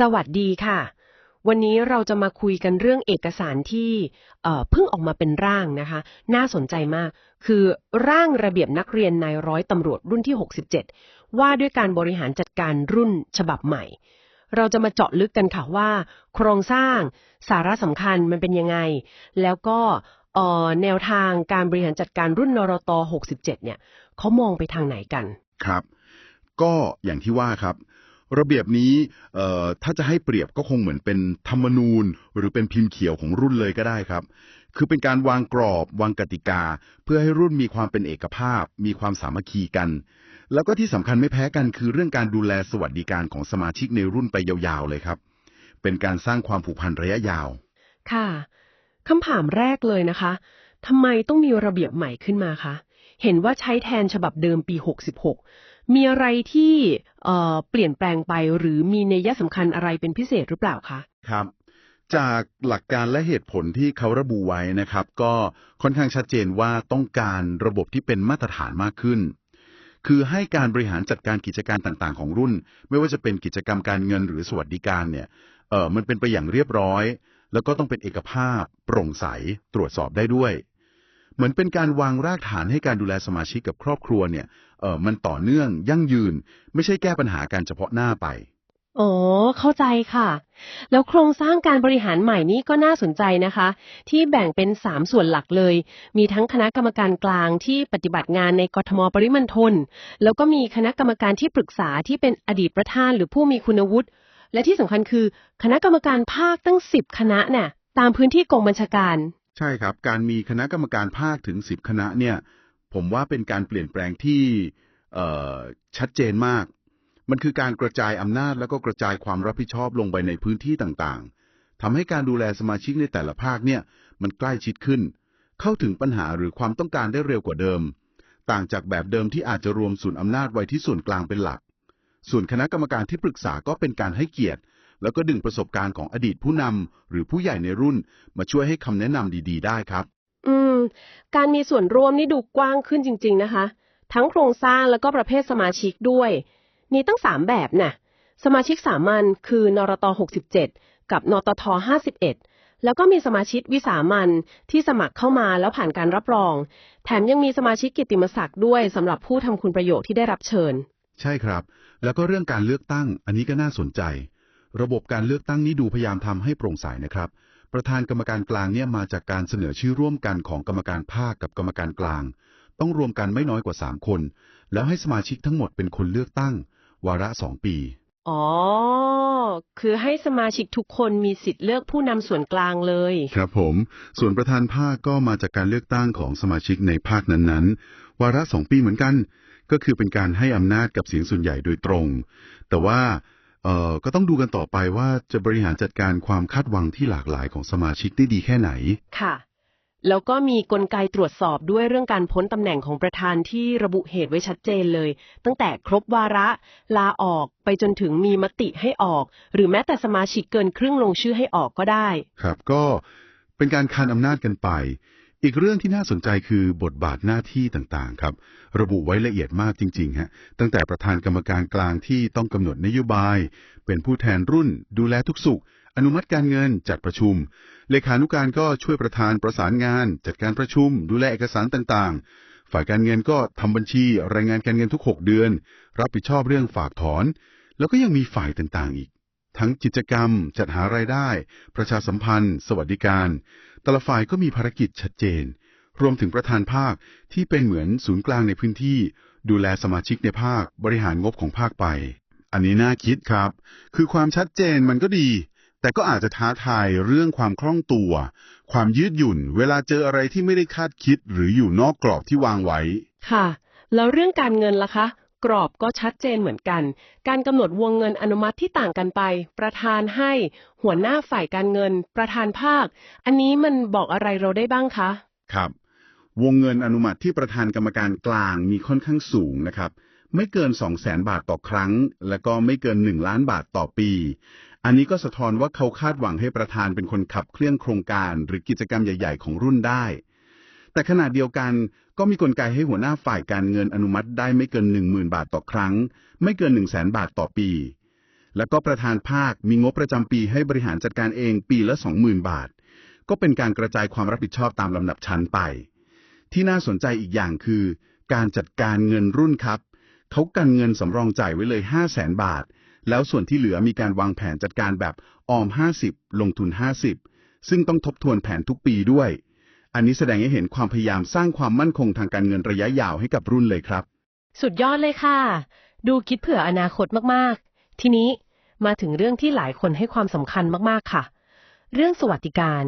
สวัสดีค่ะ วันนี้เราจะมาคุยกันเรื่องเอกสารที่เพิ่งออกมาเป็นร่างนะคะ น่าสนใจมาก คือร่างระเบียบนักเรียนนายร้อยตำรวจรุ่นที่ 67 ว่าด้วยการบริหารจัดการรุ่นฉบับใหม่ เราจะมาเจาะลึกกันค่ะว่า โครงสร้างสาระสำคัญมันเป็นยังไง แล้วก็แนวทางการบริหารจัดการรุ่นนรต 67 เนี่ยเขามองไปทางไหนกันครับ ก็อย่างที่ว่าครับ ระเบียบนี้ถ้าจะให้เปรียบก็คงเหมือนเป็นธรรมนูญ หรือเป็นพิมพ์เขียวของรุ่นเลยก็ได้ครับ คือเป็นการวางกรอบ วางกติกา เพื่อให้รุ่นมีความเป็นเอกภาพ มีความสามัคคีกัน แล้วก็ที่สำคัญไม่แพ้กันคือเรื่องการดูแลสวัสดิการของสมาชิกในรุ่นไปยาวๆเลยครับ เป็นการสร้างความผูกพันระยะยาว ค่ะคำถามแรกเลยนะคะทำไมต้องมีระเบียบใหม่ขึ้นมาคะเห็นว่าใช้แทนฉบับเดิมปี 66 มีอะไรที่เปลี่ยนแปลงไปหรือมีนัยสำคัญอะไรเป็นพิเศษหรือเปล่าคะครับ จากหลักการและเหตุผลที่เขาระบุไว้นะครับ ก็ค่อนข้างชัดเจนว่าต้องการระบบที่เป็นมาตรฐานมากขึ้น คือให้การบริหารจัดการกิจการต่างๆ ของรุ่น ไม่ว่าจะเป็นกิจกรรมการเงินหรือสวัสดิการเนี่ยเออมันเป็นไปอย่างเรียบร้อย แล้วก็ต้องเป็นเอกภาพ โปร่งใสตรวจสอบได้ด้วย เหมือนเป็นการวางรากฐานให้การดูแลสมาชิกกับครอบครัวเนี่ย เออมันต่อเนื่องยั่งยืน ไม่ใช่แก้ปัญหาการเฉพาะหน้าไปอ๋อเข้าใจค่ะ แล้วโครงสร้างการบริหารใหม่นี้ก็น่าสนใจนะคะ ที่แบ่งเป็น 3 ส่วนหลักเลย มีทั้งคณะกรรมการกลางที่ปฏิบัติงานในกทมปริมณฑลแล้วก็มีคณะกรรมการที่ปรึกษาที่เป็นอดีตประธานหรือผู้มีคุณวุฒิและที่สำคัญคือ คณะกรรมการภาคตั้ง 10 คณะน่ะตามพื้นที่กองบัญชาการ ใช่ครับ การมีคณะกรรมการภาคถึง 10 คณะเนี่ย ผมว่าเป็นการเปลี่ยนแปลงที่ชัดเจนมาก มันคือการกระจายอำนาจแล้วก็กระจายความรับผิดชอบลงไปในพื้นที่ต่างๆทำให้การดูแลสมาชิกในแต่ละภาคเนี่ยมันใกล้ชิดขึ้น เข้าถึงปัญหาหรือความต้องการได้เร็วกว่าเดิม ต่างจากแบบเดิมที่อาจจะรวมศูนย์อำนาจไว้ที่ส่วนกลางเป็นหลัก ส่วนคณะกรรมการที่ปรึกษาก็เป็นการให้เกียรติ แล้วก็ดึงประสบการณ์ของอดีตผู้นำหรือผู้ใหญ่ในรุ่น มาช่วยให้คำแนะนำดี ๆ ได้ครับ อืม การมีส่วนร่วมนี่ดูกว้างขึ้นจริง ๆ นะคะ ทั้งโครงสร้างแล้วก็ประเภทสมาชิกด้วย มีตั้งสามแบบน่ะ สมาชิกสามัญคือนรต67 กับนตท51 แล้วก็มีสมาชิกวิสามัญที่สมัครเข้ามาแล้วผ่านการรับรอง แถมยังมีสมาชิกกิตติมศักดิ์ด้วยสำหรับผู้ทำคุณประโยชน์ที่ได้รับเชิญ ใช่ครับ แล้วก็เรื่องการเลือกตั้ง อันนี้ก็น่าสนใจ ระบบการเลือกตั้งนี้ดูพยายามทำให้โปร่งใสนะครับ ประธานกรรมการกลางเนี่ยมาจากการเสนอชื่อร่วมกันของกรรมการภาคกับกรรมการกลาง ต้องรวมกันไม่น้อยกว่า 3 คน แล้วให้สมาชิกทั้งหมดเป็นคนเลือกตั้ง วาระ2ปี อ๋อ คือให้สมาชิกทุกคนมีสิทธิ์เลือกผู้นำส่วนกลางเลย ครับผม ส่วนประธานภาคก็มาจากการเลือกตั้งของสมาชิกในภาคนั้นๆ วาระสองปีเหมือนกัน ก็คือเป็นการให้อำนาจกับเสียงส่วนใหญ่โดยตรง แต่ว่า เอ่อก็ต้องดูกันต่อไปว่าจะบริหารจัดการความคาดหวังที่หลากหลายของสมาชิกได้ดีแค่ไหน ค่ะ แล้วก็มีกลไกตรวจสอบด้วยเรื่องการพ้นตำแหน่งของประธานที่ระบุเหตุไว้ชัดเจนเลย ตั้งแต่ครบวาระ ลาออกไปจนถึงมีมติให้ออก หรือแม้แต่สมาชิกเกินครึ่งลงชื่อให้ออกก็ได้ ครับ ก็เป็นการคานอำนาจกันไป อีกเรื่องที่น่าสนใจคือบทบาทหน้าที่ต่างๆ ครับ ระบุไว้ละเอียดมากจริงๆฮะตั้งแต่ประธานกรรมการกลางที่ต้องกำหนดนโยบาย เป็นผู้แทนรุ่น ดูแลทุกสุข อนุมัติการเงินจัดประชุม เลขานุการก็ช่วยประธานประสานงาน จัดการประชุม ดูแลเอกสารต่างๆ ฝ่ายการเงินก็ทำบัญชี รายงานการเงินทุก 6 เดือน รับผิดชอบเรื่องฝากถอน แล้วก็ยังมีฝ่ายต่างๆอีก ทั้งกิจกรรม จัดหารายได้ ประชาสัมพันธ์ สวัสดิการ แต่ละฝ่ายก็มีภารกิจชัดเจน รวมถึงประธานภาคที่เป็นเหมือนศูนย์กลางในพื้นที่ ดูแลสมาชิกในภาคบริหารงบของภาคไป อันนี้น่าคิดครับ คือความชัดเจนมันก็ดี แต่ก็อาจจะท้าทายเรื่องความคล่องตัว ความยืดหยุ่น เวลาเจออะไรที่ไม่ได้คาดคิดหรืออยู่นอกกรอบที่วางไว้ ค่ะ แล้วเรื่องการเงินล่ะคะ กรอบก็ชัดเจนเหมือนกัน การกำหนดวงเงินอนุมัติที่ต่างกันไป ประธานให้ หัวหน้าฝ่ายการเงิน ประธานภาค อันนี้มันบอกอะไรเราได้บ้างคะ ครับ วงเงินอนุมัติที่ประธานกรรมการกลางมีค่อนข้างสูงนะครับ ไม่เกิน 2 0 0แสนบาทต่อครั้ง และก็ไม่เกิน 1 ล้านบาทต่อปี อันนี้ก็สะท้อนว่าเขาคาดหวังให้ประธานเป็นคนขับเคลื่อนโครงการ หรือกิจกรรมใหญ่ ๆ ของรุ่นได้ แต่ขณะเดียวกันก็มีกลไกให้หัวหน้าฝ่ายการเงินอนุมัติได้ไม่เกิน 10,000 บาทต่อครั้ง ไม่เกิน 1 0 0 0 0แบาทต่อปี แล้วก็ประธานภาคมีงบประจำปีให้บริหารจัดการเองปีละ 20,000 บาท ก็เป็นการกระจายความรับผิดชอบตามลำดับชั้นไป ที่น่าสนใจอีกอย่างคือ การจัดการเงินรุ่นครับเขากันเงินสำรองจ่ายไว้เลย 5 0 0แสนบาท แล้วส่วนที่เหลือมีการวางแผนจัดการแบบออม 50 ลงทุน 50 ซึ่งต้องทบทวนแผนทุกปีด้วย อันนี้แสดงให้เห็นความพยายามสร้างความมั่นคงทางการเงินระยะยาวให้กับรุ่นเลยครับ สุดยอดเลยค่ะ ดูคิดเผื่ออนาคตมากๆ ทีนี้มาถึงเรื่องที่หลายคนให้ความสำคัญมากๆค่ะ เรื่องสวัสดิการ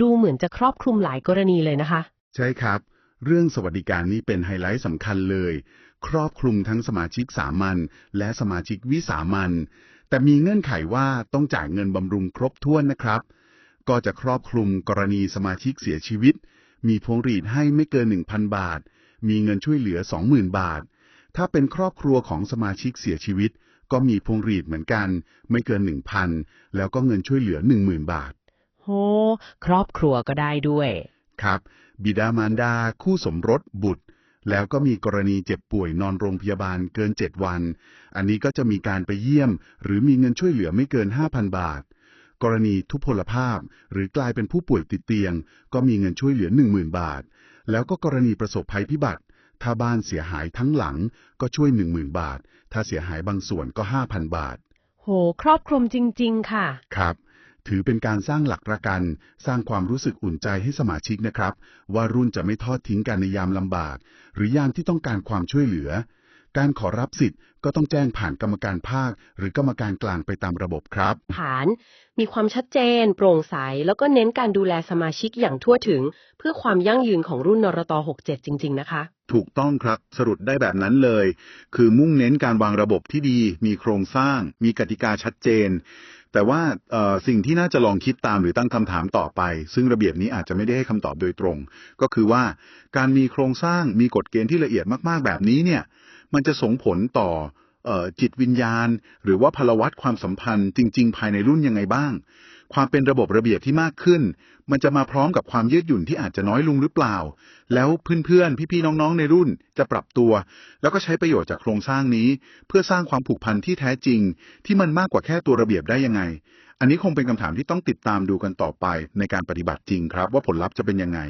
ดูเหมือนจะครอบคลุมหลายกรณีเลยนะคะ ใช่ครับ เรื่องสวัสดิการนี้เป็นไฮไลท์สำคัญเลย ครอบคลุมทั้งสมาชิกสามัญและสมาชิกวิสามัญแต่มีเงื่อนไขว่าต้องจ่ายเงินบำรุงครบถ้วนนะครับ ก็จะครอบคลุมกรณีสมาชิกเสียชีวิต มีพวงหรีดให้ไม่เกิน 1,000 บาท มีเงินช่วยเหลือ 20,000 บาท ถ้าเป็นครอบครัวของสมาชิกเสียชีวิต ก็มีพวงหรีดเหมือนกัน ไม่เกิน 1,000 แล้วก็เงินช่วยเหลือ 10,000 บาท โห ครอบครัวก็ได้ด้วย ครับ บิดามารดา คู่สมรสบุตร แล้วก็มีกรณีเจ็บป่วยนอนโรงพยาบาลเกิน 7 วัน อันนี้ก็จะมีการไปเยี่ยม หรือมีเงินช่วยเหลือไม่เกิน 5,000 บาท กรณีทุพพลภาพ หรือกลายเป็นผู้ป่วยติดเตียง ก็มีเงินช่วยเหลือ 10,000 บาท แล้วก็กรณีประสบภัยพิบัติ ถ้าบ้านเสียหายทั้งหลังก็ช่วย 10,000 บาท ถ้าเสียหายบางส่วนก็ 5,000 บาท โห ครอบคลุมจริง ๆ ค่ะ ครับ ถือเป็นการสร้างหลักประกัน สร้างความรู้สึกอุ่นใจให้สมาชิกนะครับ ว่ารุ่นจะไม่ทอดทิ้งกันในยามลำบาก หรือยามที่ต้องการความช่วยเหลือ การขอรับสิทธิ์ก็ต้องแจ้งผ่านกรรมการภาค หรือกรรมการกลางไปตามระบบครับ ฐานมีความชัดเจน โปร่งใส แล้วก็เน้นการดูแลสมาชิกอย่างทั่วถึง เพื่อความยั่งยืนของรุ่นนรต67 จริง ๆ นะคะ ถูกต้องครับ สรุปได้แบบนั้นเลย คือมุ่งเน้นการวางระบบที่ดี มีโครงสร้าง มีกติกาชัดเจน แต่ว่าเอ่อสิ่งที่น่าจะลองคิดตามหรือตั้งคำถามต่อไป ซึ่งระเบียบนี้อาจจะไม่ได้ให้คำตอบโดยตรง ก็คือว่าการมีโครงสร้างมีกฎเกณฑ์ที่ละเอียดมากๆแบบนี้เนี่ย มันจะส่งผลต่ออจิตวิญญาณ หรือว่าพลวัตความสัมพันธ์จริง ๆ ภายในรุ่นยังไงบ้าง ความเป็นระบบระเบียบที่มากขึ้น มันจะมาพร้อมกับความยืดหยุ่นที่อาจจะน้อยลงหรือเปล่า แล้วเพื่อนๆ พี่ๆ น้องๆ ในรุ่นจะปรับตัว แล้วก็ใช้ประโยชน์จากโครงสร้างนี้ เพื่อสร้างความผูกพันที่แท้จริง ที่มันมากกว่าแค่ตัวระเบียบได้ยังไง อันนี้คงเป็นคำถามที่ต้องติดตามดูกันต่อไปในการปฏิบัติจริงครับ ว่าผลลัพธ์จะเป็นยังไง